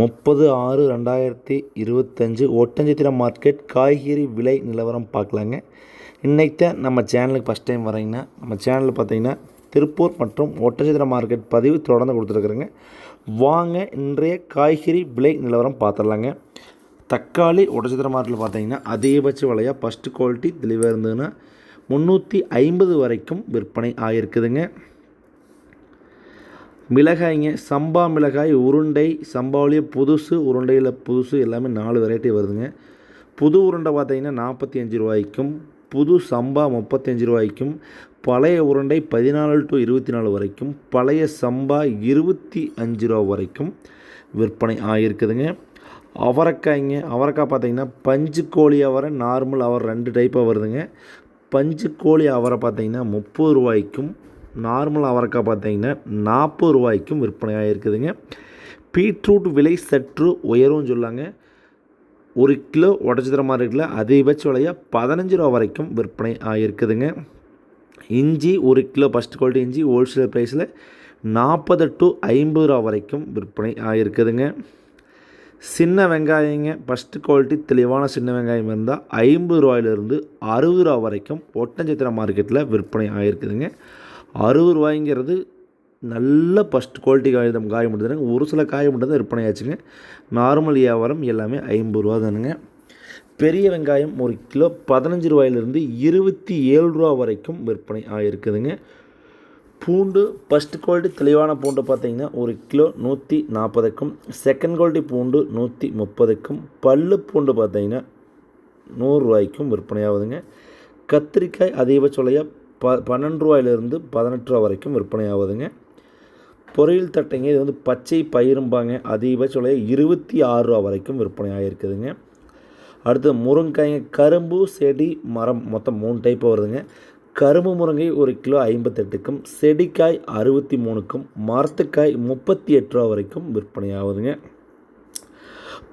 முப்பது ஆறு ரெண்டாயிரத்தி இருபத்தஞ்சி ஒட்டஞ்சத்திரம் மார்க்கெட் காய்கறி விலை நிலவரம் பார்க்கலாங்க. இன்றைக்கு நம்ம சேனலுக்கு ஃபஸ்ட் டைம் வரீங்கன்னா நம்ம சேனலில் பார்த்தீங்கன்னா திருப்பூர் மற்றும் ஒட்டஞ்சத்திரம் மார்க்கெட் பதிவு தொடர்ந்து கொடுத்துருக்குறேங்க. வாங்க இன்றைய காய்கறி விலை நிலவரம் பார்த்துடலாங்க. தக்காளி ஒட்டச்சத்திரம் மார்க்கெட்டில் பார்த்தீங்கன்னா அதிகபட்ச விலையாக ஃபஸ்ட்டு குவாலிட்டி தெளிவாக இருந்ததுன்னா முந்நூற்றி ஐம்பது வரைக்கும் விற்பனை ஆகிருக்குதுங்க மிளகாய்ங்க சம்பா மிளகாய் உருண்டை சம்பாவிலேயே புதுசு உருண்டையில் புதுசு எல்லாமே நாலு வெரைட்டி வருதுங்க. புது உருண்டை பார்த்தீங்கன்னா நாற்பத்தி அஞ்சு ரூபாய்க்கும் புது சம்பா முப்பத்தஞ்சு ரூபாய்க்கும் பழைய உருண்டை பதினாலு டு இருபத்தி நாலு வரைக்கும் பழைய சம்பா இருபத்தி அஞ்சு ரூபா வரைக்கும் விற்பனை ஆகியிருக்குதுங்க. அவரைக்காய்ங்க அவரைக்காய் பார்த்தீங்கன்னா பஞ்சு கோழி அவரை நார்மல் அவரை ரெண்டு டைப்பாக வருதுங்க. பஞ்சு கோழி அவரை பார்த்தீங்கன்னா முப்பது ரூபாய்க்கும் நார்மல் அவரைக்காய் பார்த்தீங்கன்னா நாற்பது ரூபாய்க்கும் விற்பனையாக இருக்குதுங்க. பீட்ரூட் விலை சற்று உயரும் சொல்லாங்க. ஒரு கிலோ உடச்சிதர மார்க்கெட்டில் அதிகபட்ச விலையாக பதினஞ்சு ரூபா வரைக்கும் விற்பனை ஆகிருக்குதுங்க இஞ்சி ஒரு கிலோ ஃபஸ்ட் குவாலிட்டி இஞ்சி ஹோல்சேல் ப்ரைஸில் நாற்பது டு ஐம்பது ரூபா வரைக்கும் விற்பனை ஆகிருக்குதுங்க சின்ன வெங்காயங்க ஃபஸ்ட்டு குவாலிட்டி தெளிவான சின்ன வெங்காயம் இருந்தால் ஐம்பது ரூபாயிலிருந்து அறுபது ரூபா வரைக்கும் ஒட்டஞ்சத்திர மார்க்கெட்டில் விற்பனை ஆகிருக்குதுங்க அறுபது ரூபாய்ங்கிறது நல்ல ஃபஸ்ட் குவாலிட்டி காகிதம். காய மட்டும்தானுங்க. ஒரு சில காய மட்டும் தான் விற்பனை ஆச்சுங்க நார்மல் வியாபாரம் எல்லாமே ஐம்பது ரூபா தானுங்க. பெரிய வெங்காயம் ஒரு கிலோ பதினஞ்சு ரூபாயிலிருந்து இருபத்தி ஏழு ரூபா வரைக்கும் விற்பனை ஆகிருக்குதுங்க பூண்டு ஃபஸ்ட் குவாலிட்டி தெளிவான பூண்டு பார்த்திங்கன்னா ஒரு கிலோ நூற்றி நாற்பதுக்கும் செகண்ட் குவாலிட்டி பூண்டு நூற்றி முப்பதுக்கும் பல்லு பூண்டு பார்த்திங்கன்னா நூறுரூவாய்க்கும் விற்பனையாகுதுங்க. கத்திரிக்காய் அதிகபட்ச விலையாக ப பன்னெண்டு ரூபாயிலிருந்து பதினெட்டு ரூபா வரைக்கும் விற்பனை ஆகுதுங்க பொரியல் தட்டைங்க இது வந்து பச்சை பயிரும்பாங்க. அதிகபட்ச விலையை இருபத்தி ஆறு ரூபா வரைக்கும் விற்பனை ஆகிருக்குதுங்க அடுத்து முருங்காய்ங்க கரும்பு செடி மரம் மொத்தம் மூணு டைப் வருதுங்க. கரும்பு முருங்கை ஒரு கிலோ ஐம்பத்தெட்டுக்கும் செடிக்காய் அறுபத்தி மூணுக்கும் மரத்துக்காய் முப்பத்தி எட்டு ரூபா வரைக்கும் விற்பனை ஆகுதுங்க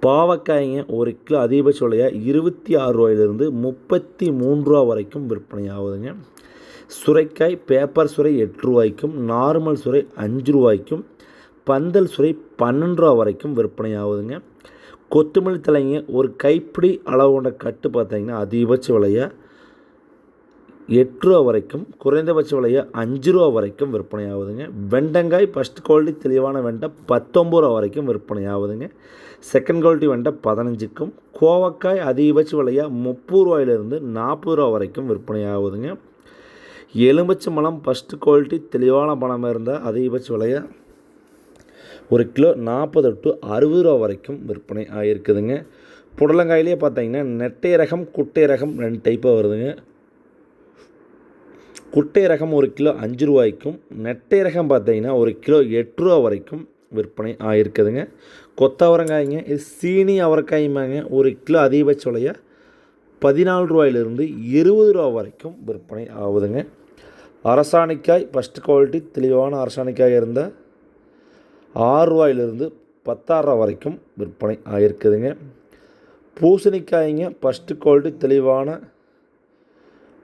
பாவக்காய்ங்க ஒரு கிலோ அதிகபட்ச விலையாக இருபத்தி ஆறு ரூபாயிலிருந்து முப்பத்தி மூன்று ரூபா வரைக்கும் விற்பனை ஆகுதுங்க சுரைக்காய் பேப்பர் சுரை எட்டு ரூபாய்க்கும் நார்மல் சுரை அஞ்சு ரூபாய்க்கும் பந்தல் சுரை பன்னெண்டு ரூபா வரைக்கும் விற்பனை ஆகுதுங்க கொத்தமல்லி தலைங்க ஒரு கைப்பிடி அளவு கொண்ட கட்டு பார்த்தீங்கன்னா அதிகபட்ச விலையாக எட்டு ரூபா வரைக்கும் குறைந்தபட்ச விலையாக அஞ்சு ரூபா வரைக்கும் விற்பனை ஆகுதுங்க வெண்டங்காய் ஃபஸ்ட் குவாலிட்டி தெளிவான வெண்டை பத்தொம்பது ரூபா வரைக்கும் விற்பனை ஆகுதுங்க செகண்ட் குவாலிட்டி வெண்டை பதினஞ்சுக்கும் கோவக்காய் அதிகபட்ச விலையாக முப்பது ரூபாயிலிருந்து நாற்பது ரூபா வரைக்கும் விற்பனை ஆகுதுங்க எலுமிச்சை பழம் ஃபஸ்ட்டு குவாலிட்டி தெளிவான பணம் இருந்தால் அதிகபட்ச விலையை ஒரு கிலோ நாற்பது டு அறுபது ரூபா வரைக்கும் விற்பனை ஆகிருக்குதுங்க புடலங்காயிலே பார்த்தீங்கன்னா நெட்டை ரகம் குட்டை ரகம் ரெண்டு டைப்பாக வருதுங்க. குட்டை ரகம் ஒரு கிலோ அஞ்சு ரூபாய்க்கும் நெட்டை ரகம் பார்த்தீங்கன்னா ஒரு கிலோ எட்டு ரூபா வரைக்கும் விற்பனை ஆகிருக்குதுங்க கொத்தவரங்காய்ங்க இது சீனி அவரைக்காய்மாங்க ஒரு கிலோ அதிகபட்ச விலையாக பதினாலு ரூபாயிலிருந்து இருபது ரூபா வரைக்கும் விற்பனை ஆகுதுங்க. அரசாணிக்காய் ஃபஸ்ட்டு குவாலிட்டி தெளிவான அரசாணிக்காய் இருந்த ஆறு ரூபாயிலிருந்து வரைக்கும் விற்பனை ஆகிருக்குதுங்க பூசணிக்காய்ங்க ஃபஸ்ட்டு குவாலிட்டி தெளிவான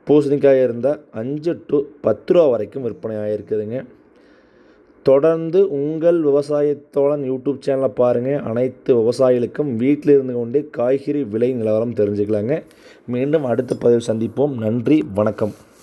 பூசணிக்காய் இருந்தால் அஞ்சு டு பத்து ரூபா வரைக்கும் விற்பனை ஆகிருக்குதுங்க தொடர்ந்து உங்கள் விவசாயத்தோழன் யூடியூப் சேனலை பாருங்கள் அனைத்து விவசாயிகளுக்கும் வீட்டில் இருந்து கொண்டே காய்கறி விலை நிலவரம் தெரிஞ்சுக்கலாங்க. மீண்டும் அடுத்த பதிவு சந்திப்போம். நன்றி வணக்கம்.